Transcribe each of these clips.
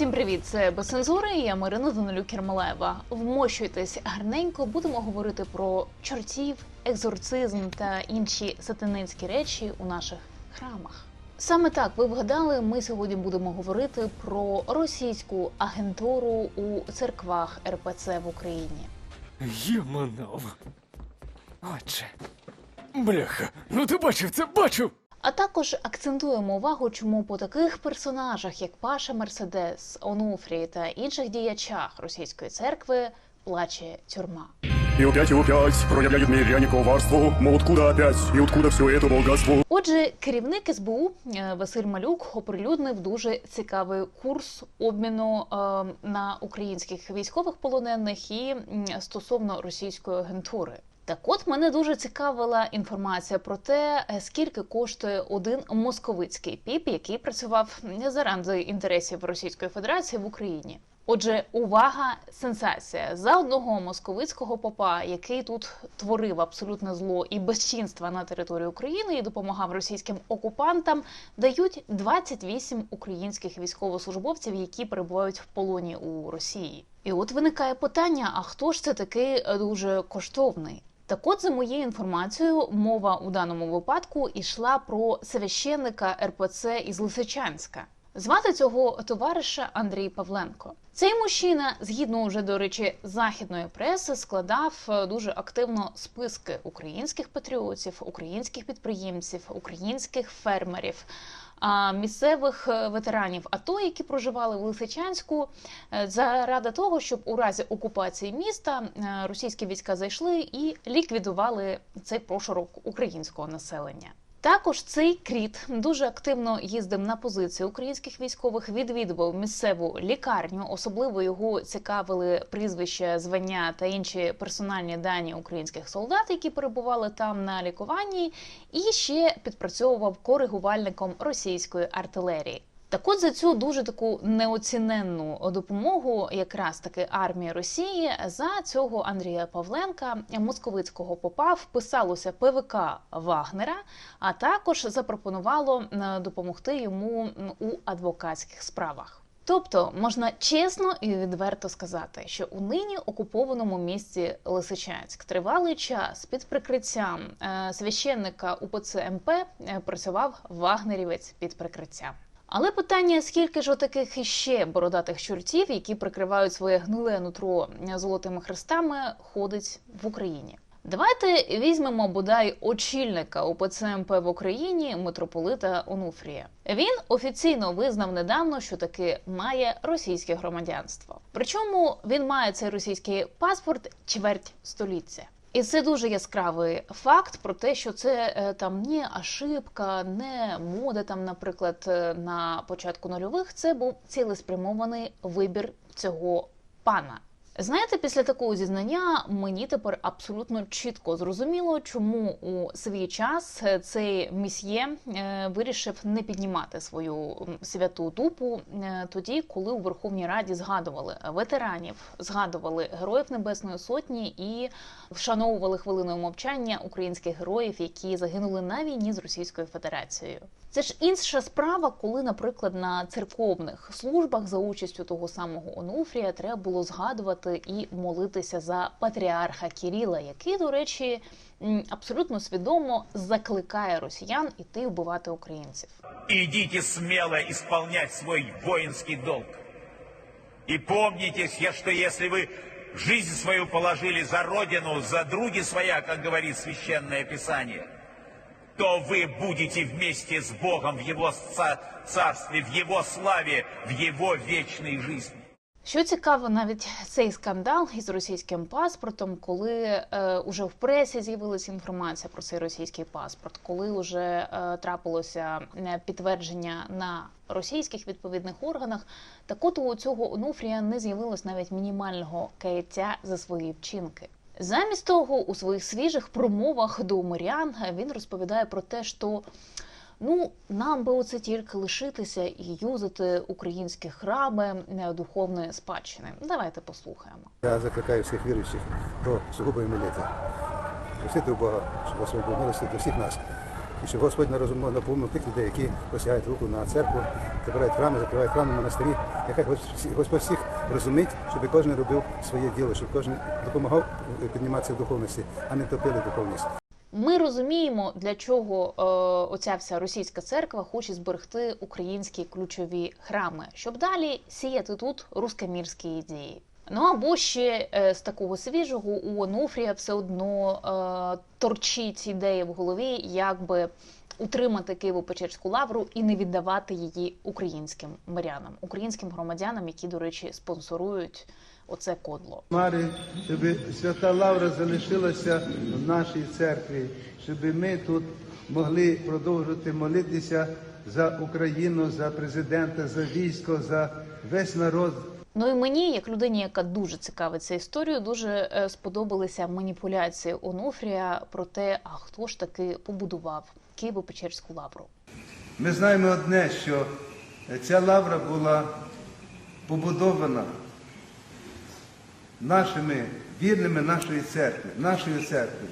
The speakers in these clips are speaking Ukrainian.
Всім привіт! Це без цензури. Я Марина Данилюк Кермалаєва. Вмощуйтесь гарненько. Будемо говорити про чортів, екзорцизм та інші сатанинські речі у наших храмах. Саме так ви вгадали. Ми сьогодні будемо говорити про російську агентуру у церквах РПЦ в Україні. Єманов. Отже. Бляха, ну ти бачив це, бачив! А також акцентуємо увагу, чому по таких персонажах, як Паша Мерседес, Онуфрій та інших діячах російської церкви, плаче тюрма. И опять, и опять проявляют миряне коварство, мол, откуда опять, и откуда все это богатство? Отже, керівник СБУ е, Василь Малюк оприлюднив дуже цікавий курс обміну е, на українських військових полонених і м, стосовно російської агентури. Так от мене дуже цікавила інформація про те, е, скільки коштує один московицький піп, який працював не заради інтересів Російської Федерації в Україні. Отже, увага, сенсація за одного московицького попа, який тут творив абсолютне зло і безчинства на території України і допомагав російським окупантам, дають 28 українських військовослужбовців, які перебувають в полоні у Росії. І от виникає питання: а хто ж це такий е, дуже коштовний? Так от, за моєю інформацією, мова у даному випадку йшла про священника РПЦ із Лисичанська. Звати цього товариша Андрій Павленко. Цей мужчина, згідно вже до речі, західної преси, складав е, дуже активно списки українських патріотів, українських підприємців, українських фермерів. А місцевих е, ветеранів АТО, які проживали в Лисичанську, е, заради того, щоб у разі окупації міста е, російські війська зайшли і ліквідували цей прошарок українського населення. Також цей кріт дуже активно їздив на позиції українських військових, відвідував місцеву лікарню. Особливо його цікавили прізвища, звання та інші персональні дані українських солдат, які перебували там на лікуванні, і ще підпрацьовував коригувальником російської артилерії. Так от за цю дуже таку неоціненну допомогу, якраз таки армії Росії, за цього Андрія Павленка московицького попа вписалося ПВК Вагнера, а також запропонувало е, допомогти йому у адвокатських справах. Тобто можна чесно і відверто сказати, що у нині окупованому місті Лисичанськ тривалий час під прикриттям е, священника УПЦ МП е, працював вагнерівець під прикриттям. Але питання: скільки ж отаких іще бородатих чортів, які прикривають своє гниле нутро золотими хрестами, ходить в Україні? Давайте візьмемо бодай очільника УПЦ МП в Україні митрополита Онуфрія. Він офіційно визнав недавно, що таки має російське громадянство. Причому він має цей російський паспорт чверть століття. І це дуже яскравий факт про те, що це е, там не ошибка, не мода, там, наприклад, е, на початку нульових. Це був цілеспрямований вибір цього пана. Знаєте, після такого зізнання мені тепер абсолютно чітко зрозуміло, чому у свій час е, цей місьє е, вирішив не піднімати свою святу дупу е, тоді, коли у Верховній Раді згадували ветеранів, згадували героїв Небесної Сотні і вшановували хвилиною мовчання українських героїв, які загинули на війні з Російською Федерацією. Це ж інша справа, коли, наприклад, на церковних службах за участю того самого Онуфрія треба було згадувати і молитися за патріарха Кіріла, який, до речі, абсолютно свідомо закликає росіян іти вбивати українців. Идите смело исполнять свой воинский долг. И помните, я- что если вы жизнь свою положили за Родину, за други своя, как говорит Священное Писание, то вы будете вместе с Богом в Его ца- царстве, в Его славе, в Его вечной жизни. Що цікаво, навіть цей скандал із російським паспортом, коли е, уже в пресі з'явилася інформація про цей російський паспорт, коли вже е, трапилося е, підтвердження на російських відповідних органах, так от у цього Онуфрія не з'явилось навіть мінімального каяття за свої вчинки. Замість того, у своїх свіжих промовах до морян він розповідає про те, що Ну, нам би оце тільки лишитися і юзати українські храми е, духовної спадщини. Давайте послухаємо. Я закликаю всіх віруючих про сугубої молитви. Просити у Бога, щоб Господь Бог милости до всіх нас. і щоб Господь нарозумів наповнив тих людей, які посягають руку на церкву, забирають храми, закривають храми, монастирі. Яка Господь всіх розумить, щоб кожен робив своє діло, щоб кожен допомагав підніматися в духовності, а не топили духовність. Ми розуміємо, для чого е, оця вся російська церква хоче зберегти українські ключові храми, щоб далі сіяти тут рускомірські ідеї. Ну або ще е, з такого свіжого у Онуфрія все одно е, торчить ідея в голові, як би утримати Києво-Печерську лавру і не віддавати її українським мирянам, українським громадянам, які, до речі, спонсорують оце кодло. Мари, щоб свята Лавра залишилася в нашій церкві, щоб ми тут могли продовжувати молитися за Україну, за президента, за військо, за весь народ. Ну і мені, як людині, яка дуже цікавиться історією, дуже е, сподобалися маніпуляції Онуфрія про те, а хто ж таки побудував Києво-Печерську лавру. Ми знаємо одне, що ця лавра була побудована нашими вірними нашої церкви, нашої церкви.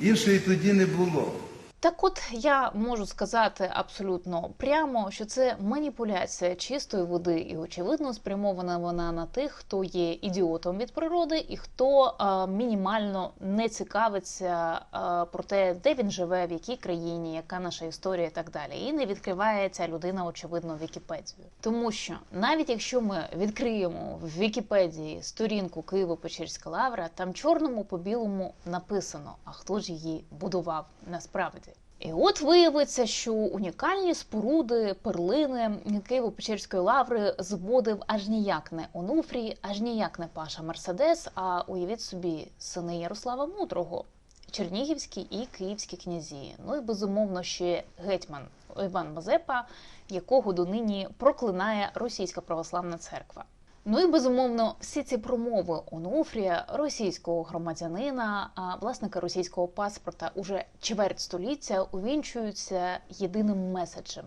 Іншої тоді не було. Так, от я можу сказати абсолютно прямо, що це маніпуляція чистої води, і очевидно спрямована вона на тих, хто є ідіотом від природи, і хто е, мінімально не цікавиться е, про те, де він живе, в якій країні, яка наша історія, і так далі. І не відкриває ця людина, очевидно, Вікіпедію. Тому що навіть якщо ми відкриємо в Вікіпедії сторінку Києво-Печерська лавра, там чорному по білому написано, а хто ж її будував насправді. І от виявиться, що унікальні споруди перлини Києво-Печерської лаври зводив аж ніяк не Онуфрій, аж ніяк не Паша Мерседес, а уявіть собі сини Ярослава Мудрого, чернігівські і київські князі. Ну і безумовно ще гетьман Іван Мазепа, якого донині проклинає Російська православна церква. Ну і безумовно, всі ці промови Онуфрія, російського громадянина, а власника російського паспорта уже чверть століття увінчуються єдиним меседжем,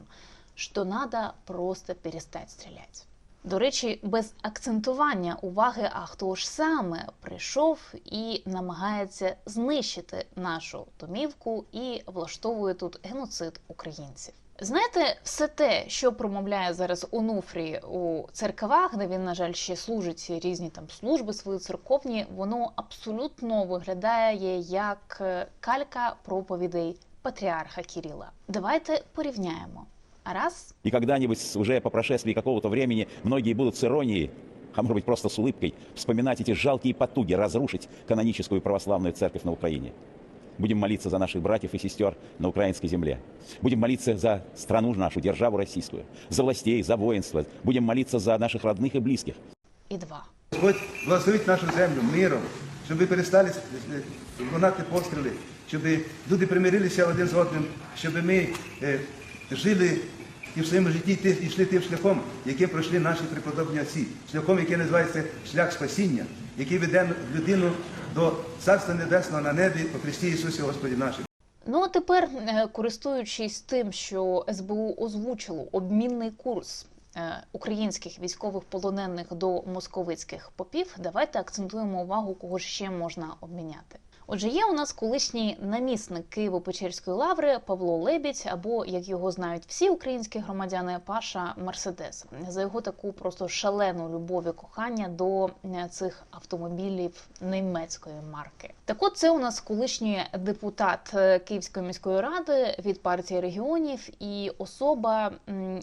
що надо просто перестати стріляти. До речі, без акцентування уваги, а хто ж саме прийшов і намагається знищити нашу домівку і влаштовує тут геноцид українців. Знаєте, все те, що промовляє зараз Онуфрій у церквах, де він, на жаль, ще служить ці різні там служби свої церковні, воно абсолютно виглядає як е, калька проповідей патріарха Кіріла. Давайте порівняємо. Раз И когда-нибудь с- уже по прошествии какого-то времени многие будут с иронией, а может быть просто с улыбкой, вспоминать эти жалкие потуги разрушить каноническую православную церковь на Украине. Будем молиться за наших братьев и сестер на украинской земле. Будем молиться за страну нашу, державу российскую, за властей, за воинство. Будем молиться за наших родных и близких. і два. Господь благословить нашу землю миром, щоб ви перестали е, виконати постріли, щоб люди примирилися один з одним, щоб ми е, жили і в своєму житті йшли тим шляхом, яким пройшли наші преподобні отці, шляхом, який називається шлях спасіння, який веде людину до Царства Небесного на небі по Христі Ісусі Господі нашому. Ну а тепер, е, користуючись тим, що СБУ озвучило обмінний курс е, українських військових полонених до московицьких попів, давайте акцентуємо увагу, кого ще можна обміняти. Отже, є у нас колишній намісник Києво-Печерської лаври Павло Лебідь, або як його знають всі українські громадяни, Паша Мерседес, за його таку просто шалену любов і кохання до е, цих автомобілів німецької марки. Так от це у нас колишній депутат е, Київської міської ради від партії регіонів і особа,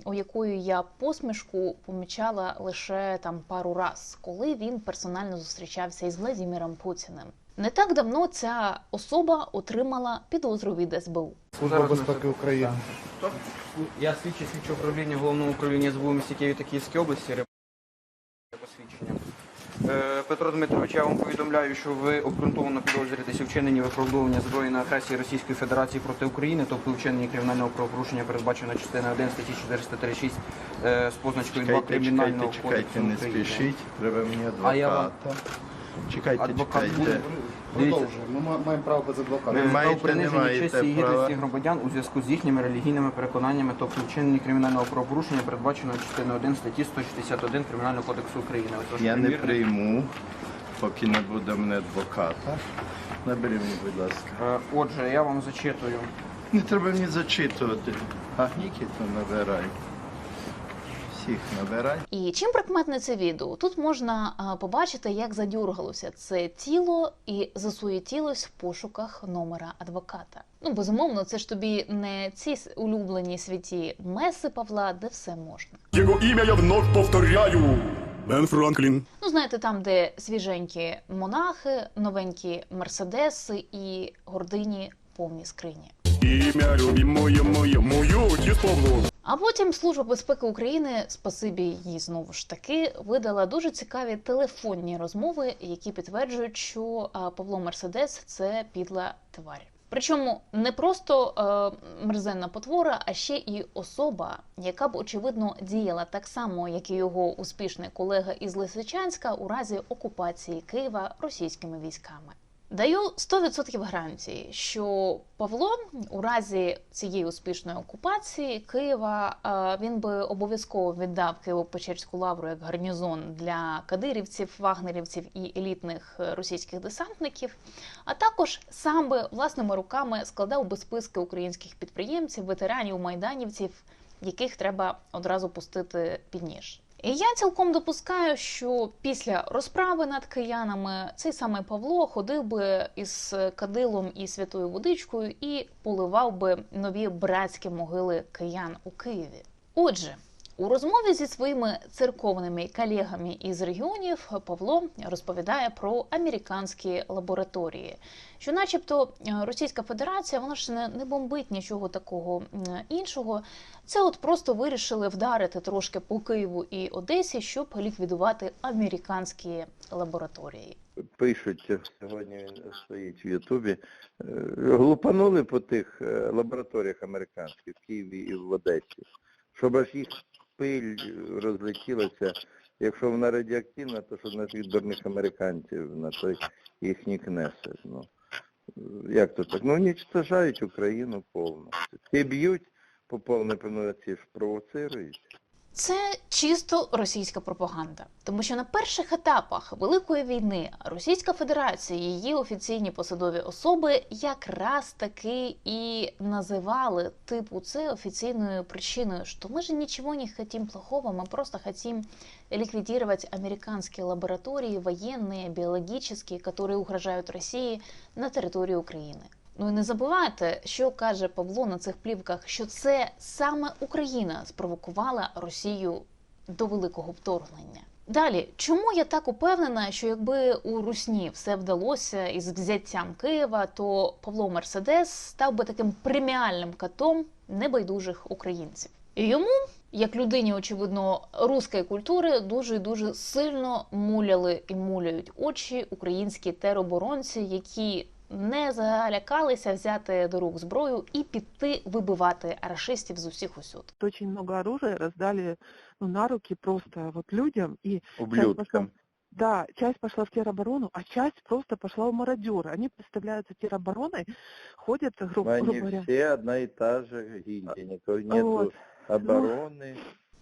у якої я посмішку помічала лише там пару раз, коли він персонально зустрічався із Владимиром Путіним. Не так давно ця особа отримала підозру від СБУ. Служба безпеки України. Я слідчий слідчого управління головного управління СБУ місті Києві та Київській області. Посвідчення. Е, Петро Дмитрович, я вам повідомляю, що ви обґрунтовано підозрюєтеся вчиненні виправдовування збройної агресії Російської Федерації проти України, тобто вчиненні кримінального правопорушення передбачено частиною 1 статті 436 е, з позначкою 2 кримінального чекайте, чекайте, кодексу не спішіть. Треба мені А я вам- адвоката. Чекайте, Адвокат буде. чекайте. Продовжуємо. Ми маємо право без адвоката. Не маєте честі і гідності громадян у зв'язку з їхніми релігійними переконаннями, тобто вчиненні кримінального правопорушення, передбаченого частиною 1 статті 161 Кримінального кодексу України. Ось Я не прийму, поки не буде мене адвоката. Набери мені, будь ласка. Е, Отже, я вам зачитую Не треба мені зачитувати. А Нікіта набирай. Всіх набирай. І чим прикметне це відео? Тут можна побачити, як задюргалося це тіло і засуєтілось в пошуках номера адвоката. Ну, безумовно, це ж тобі не ці улюблені святі меси Павла, де все можна. Его имя я вновь повторяю. Бен Франклин. Ну, знаєте, там, де свіженькі монахи, новенькі мерседеси і гордині повні скрині. Имя любимое мое, мое, отец Павло. А потім Служба безпеки України, спасибі їй знову ж таки, видала дуже цікаві телефонні розмови, які підтверджують, що Павло Мерседес це підла тварь. Причому не просто е, мерзенна потвора, а ще і особа, яка б очевидно діяла так само, як і його успішний колега із Лисичанська у разі окупації Києва російськими військами. Даю 100% гарантії, що Павло у разі цієї успішної окупації Києва е, він би обов'язково віддав Києво-Печерську лавру як гарнізон для кадирівців, вагнерівців і елітних е, російських десантників. А також сам би власними руками складав би списки українських підприємців, ветеранів, майданівців, яких треба одразу пустити під ніж. І я цілком допускаю, що після розправи над киянами цей самий Павло ходив би із кадилом і святою водичкою і поливав би нові братські могили киян у Києві. Отже, у розмові зі своїми церковними колегами із регіонів Павло розповідає про американські лабораторії, що, начебто, е, Російська Федерація вона ж не, бомбить нічого такого іншого. Це от просто вирішили вдарити трошки по Києву і Одесі, щоб ліквідувати американські лабораторії. Пишуть, сьогодні стоїть в Ютубі. е, Глупанули по тих е, лабораторіях американських в Києві і в Одесі, щоб аж їх пиль розлетілася. Якщо вона радіоактивна, то що на тих дурних американців, на той їхній кнесет. Ну, як то так? Ну, уничтожають Україну повністю. Ті б'ють по повній повноці, провоцирують. Це чисто російська пропаганда, тому що на перших етапах Великої війни Російська Федерація, її офіційні посадові особи якраз таки і називали типу це офіційною причиною, що ми же нічого не хотим плохого, ми просто хотим ликвидировать американские лаборатории, военные, биологические, которые угрожають Росії на території України. Ну і не забувайте, що каже Павло на цих плівках, що це саме Україна спровокувала Росію до великого вторгнення. Далі, чому я так упевнена, що якби у Русні все вдалося із взяттям Києва, то Павло Мерседес став би таким преміальним катом небайдужих українців. І йому, як людині, очевидно, руської культури, дуже дуже сильно муляли і муляють очі українські тероборонці, які не залякалися взяти до рук зброю і піти вибивати рашистів з усіх усюд. очень много оружия раздали ну, на руки просто вот людям. Пошла, Ублюдкам. да, часть пошла в тероборону, а часть просто пошла в мародеры. Они представляются теробороной, ходят, гру- грубо Они говоря. все одна и та же гильдия, никакой нету Вот. обороны.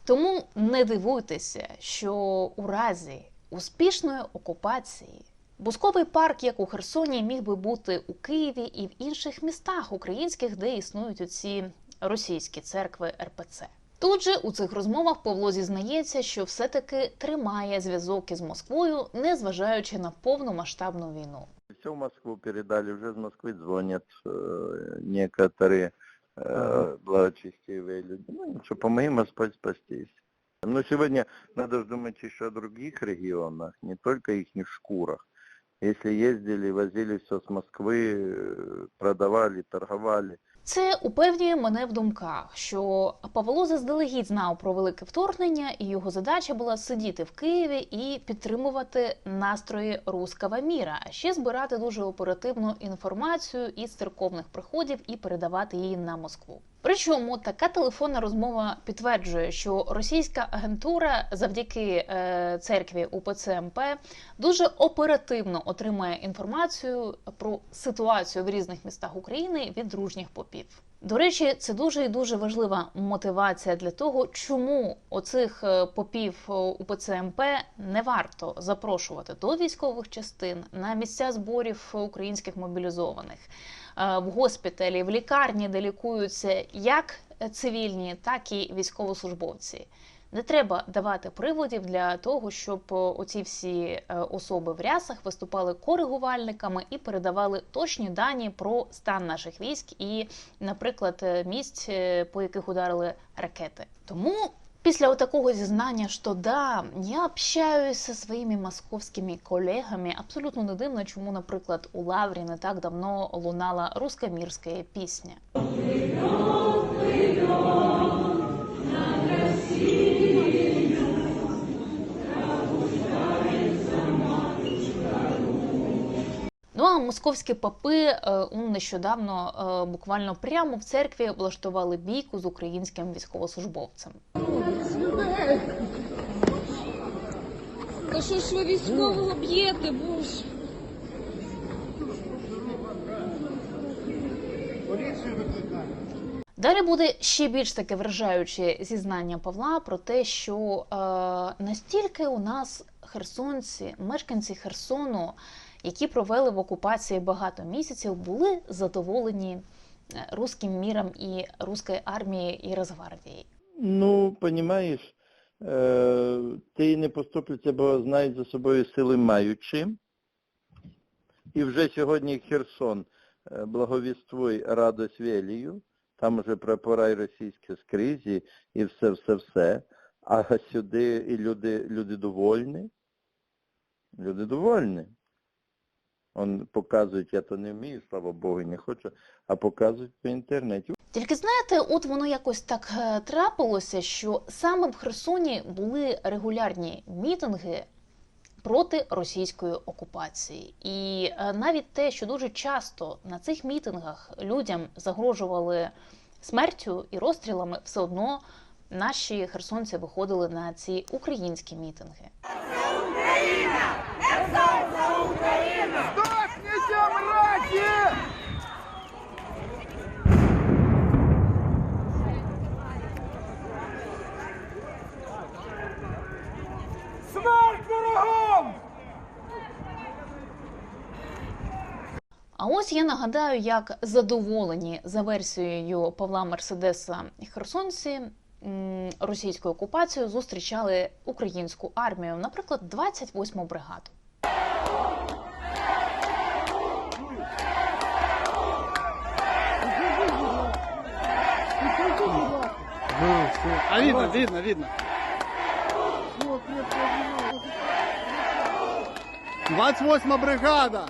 Тому не дивуйтеся, що у разі успішної окупації Бусковий парк, як у Херсоні, міг би бути у Києві і в інших містах українських, де існують оці російські церкви РПЦ. Тут же у цих розмовах Павло зізнається, що все-таки тримає зв'язок із Москвою, незважаючи на повномасштабну війну. Все в Москву передали, уже из Москвы звонят э, некоторые э, благочестивые люди. Ну, что помоги Господь спастись. Но сегодня надо же думать еще о других регионах, не только их шкурах. Если ездили, возили все с Москвы, э, продавали, торговали. Це упевнює мене в думках, що Павло заздалегідь знав про велике вторгнення, і його задача була сидіти в Києві і підтримувати настрої руского міра, а ще збирати дуже оперативну інформацію із церковних приходів і передавати її на Москву. Причому така телефонна розмова підтверджує, що російська агентура завдяки е, церкві УПЦ МП дуже оперативно отримує інформацію про ситуацію в різних містах України від дружніх попів. До речі, це дуже і дуже важлива мотивація для того, чому оцих е, попів е, УПЦ МП не варто запрошувати до військових частин на місця зборів українських мобілізованих, е, в госпіталі, в лікарні, де лікуються як цивільні, так і військовослужбовці. Не треба давати приводів для того, щоб е, оці всі е, особи в рясах виступали коригувальниками і передавали точні дані про стан наших військ і, наприклад, е, місць, по яких ударили ракети. Тому після такого зізнання, що да, я общаюсь зі своїми московськими колегами, абсолютно не дивно, чому, наприклад, у Лаврі не так давно лунала руськомірська пісня. Ну а московські попи е, он нещодавно е, буквально прямо в церкві влаштували бійку з українським військовослужбовцем. Та що ж ви військового б'єте, боже? Далі буде ще більш таке вражаюче зізнання Павла про те, що е, настільки у нас херсонці, мешканці Херсону, які провели в окупації багато місяців, були задоволені е, руським міром і руською армією і Росгвардією. Ну, понімаєш, е, ти не поступляться, бо знають за собою сили маючи. І вже сьогодні Херсон е, благовіствуй радость велію, там вже прапора й російські скрізь і, і все-все-все. А сюди і люди, люди довольні. Люди довольні. Он показують, я то не вмію, слава Богу, не хочу, а показують по інтернеті. Тільки знаєте, от воно якось так е, трапилося, що саме в Херсоні були регулярні мітинги проти російської окупації. І е, навіть те, що дуже часто на цих мітингах людям загрожували смертю і розстрілами, все одно наші херсонці виходили на ці українські мітинги. А ось я нагадаю, як задоволені за версією Павла Мерседеса херсонці російською окупацією зустрічали українську армію, наприклад, 28-му бригаду. А видно, видно, видно. 28 бригада.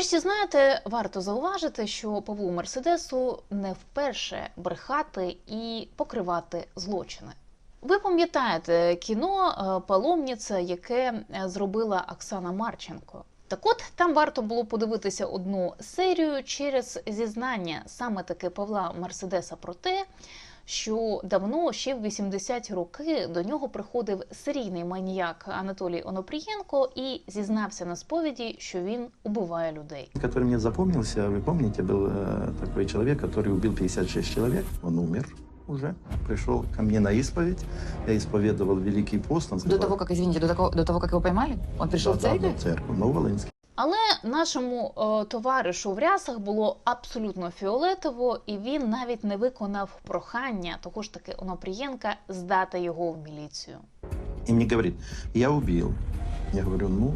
Врешті, знаєте, варто зауважити, що Павлу Мерседесу не вперше брехати і покривати злочини. Ви пам'ятаєте кіно е, Паломниця, яке е, зробила Оксана Марченко. Так от там варто було подивитися одну серію через зізнання саме таки Павла Мерседеса про те, що давно, ще в 80-ті роки, до нього приходив серійний маніяк Анатолій Онопрієнко і зізнався на сповіді, що він убиває людей. который мне запомнился, вы помните, был э, такой человек, который убил 56 человек. Он умер уже, пришел ко мне на исповедь. Я исповедовал Великий пост. Он До сказал, того, как, извините, до, такого, до того, как его поймали? Он пришел в «Да, да, церковь? в церковь, Нововолынск. Але нашому е, товаришу в рясах було абсолютно фіолетово, і він навіть не виконав прохання того ж таки Онопрієнка здати його в міліцію. И мне говорит, я убил. Я говорю, ну,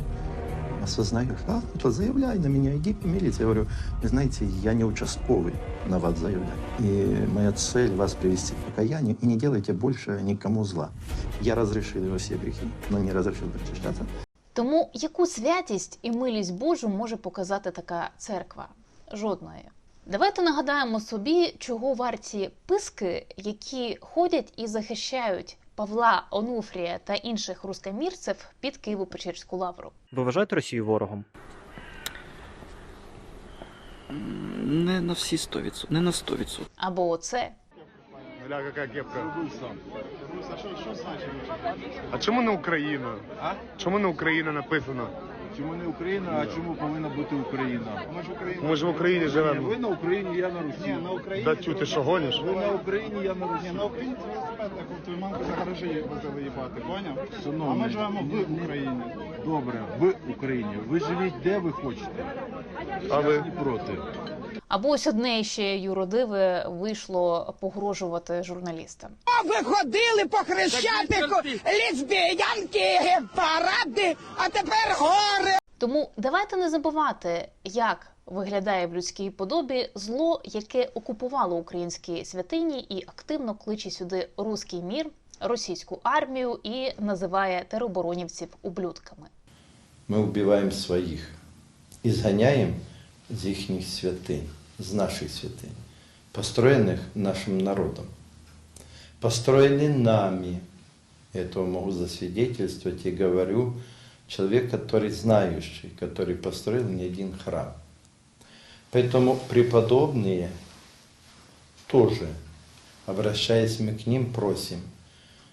осознаешь, да, ну, то заявляй на меня, иди в милицию. Я говорю, вы знаете, я не участковый на вас заявлять. И моя цель вас привести к покаянию, и не делайте больше никому зла. Я разрешил его все грехи, но не разрешил причащаться. Тому яку святість і милість Божу може показати така церква? Жодної. Давайте нагадаємо собі, чого варті писки, які ходять і захищають Павла Онуфрія та інших рускомірців під Києво-Печерську лавру. Ви вважаєте Росію ворогом? Не на всі 100%, не на 100%. Або оце Гля, яка кепка. А чому не Україна? А? Чому не Україна написано? Чому не Україна, а чому повинна бути Україна? Ми ж в Україні живемо. Ви на Україні, я на Русі. Ні, на Україні. Да тю, ти що гониш? Ви на Україні, я на Русі. на Україні це твою мамку за гроші їбати, поняв? А ми живемо в Україні. Добре, в Україні. Ви живіть де ви хочете. А ви? Не проти. Або ось одне ще юродиве вийшло погрожувати журналістам. Ви ходили по хрещатику, лесбіянки, паради, а тепер горе. Тому давайте не забувати, як виглядає в людській подобі зло, яке окупувало українські святині і активно кличе сюди руський мір, російську армію і називає тероборонівців ублюдками. Мы убиваем своих, изгоняем из их святынь, из наших святынь, построенных нашим народом, построены нами. Этого могу засвидетельствовать и говорю, человек, который знающий, который построил не один храм. Поэтому преподобные тоже, обращаясь мы к ним, просим,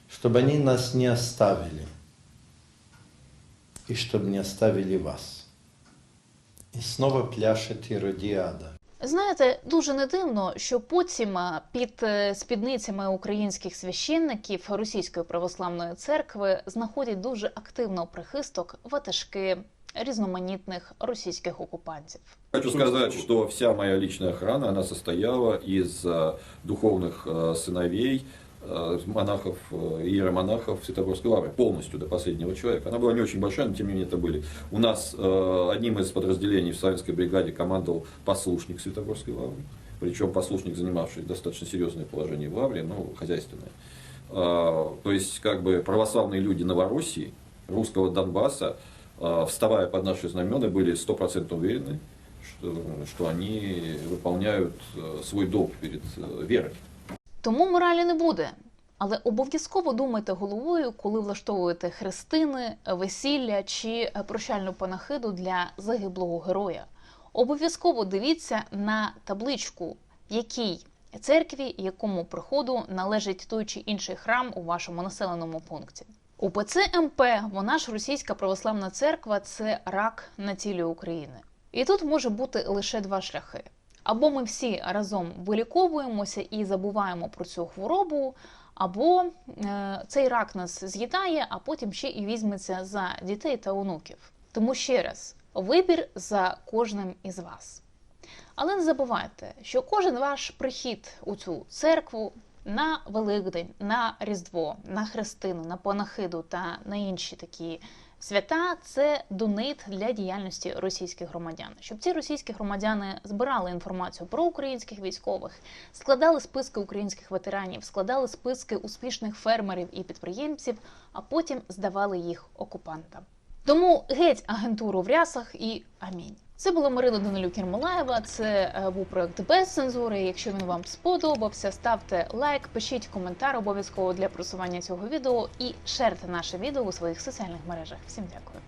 чтобы они нас не оставили – и чтобы не оставили вас. И снова пляшет Иродиада. Знаєте, дуже не дивно, що потім а, під е, спідницями українських священників Російської православної церкви знаходять дуже активно прихисток ватажки різноманітних російських окупантів. Хочу сказать, что вся моя личная охрана, она состояла из э, духовных э, сыновей, э, монахов, э, иеромонахов Святоборской лавры, полностью до последнего человека. Она была не очень большая, но тем не менее это были. У нас э, одним из подразделений в Славянской бригаде командовал послушник Святоборской лавры, причем послушник, занимавший достаточно серьезное положение в лавре, но хозяйственное. А, То есть, как бы православные люди Новороссии, русского Донбасса, вставая под наши знамена, были стопроцентно уверены, что, что они выполняют э, свой долг перед э, верой. Тому моралі не буде. Але обов'язково думайте головою, коли влаштовуєте хрестини, весілля чи прощальну панахиду для загиблого героя. Обов'язково дивіться на табличку, якій церкві, якому приходу належить той чи інший храм у вашому населеному пункті. УПЦ МП, вона ж російська православна церква, це рак на тілі України. І тут може бути лише два шляхи. Або ми всі разом виліковуємося і забуваємо про цю хворобу, або е, цей рак нас з'їдає, а потім ще і візьметься за дітей та онуків. Тому ще раз, вибір за кожним із вас. Але не забувайте, що кожен ваш прихід у цю церкву на Великдень, на Різдво, на Хрестину, на Панахиду та на інші такі свята це донит для діяльності російських громадян, щоб ці російські громадяни збирали інформацію про українських військових, складали списки українських ветеранів, складали списки успішних фермерів і підприємців, а потім здавали їх окупантам. Тому геть агентуру в рясах і амінь. Це була Марина Данилюк Ермолаєва, Це е, був проект без цензури. Якщо він вам сподобався, ставте лайк, пишіть коментар обов'язково для просування цього відео і шерте наше відео у своїх соціальних мережах. Всім дякую.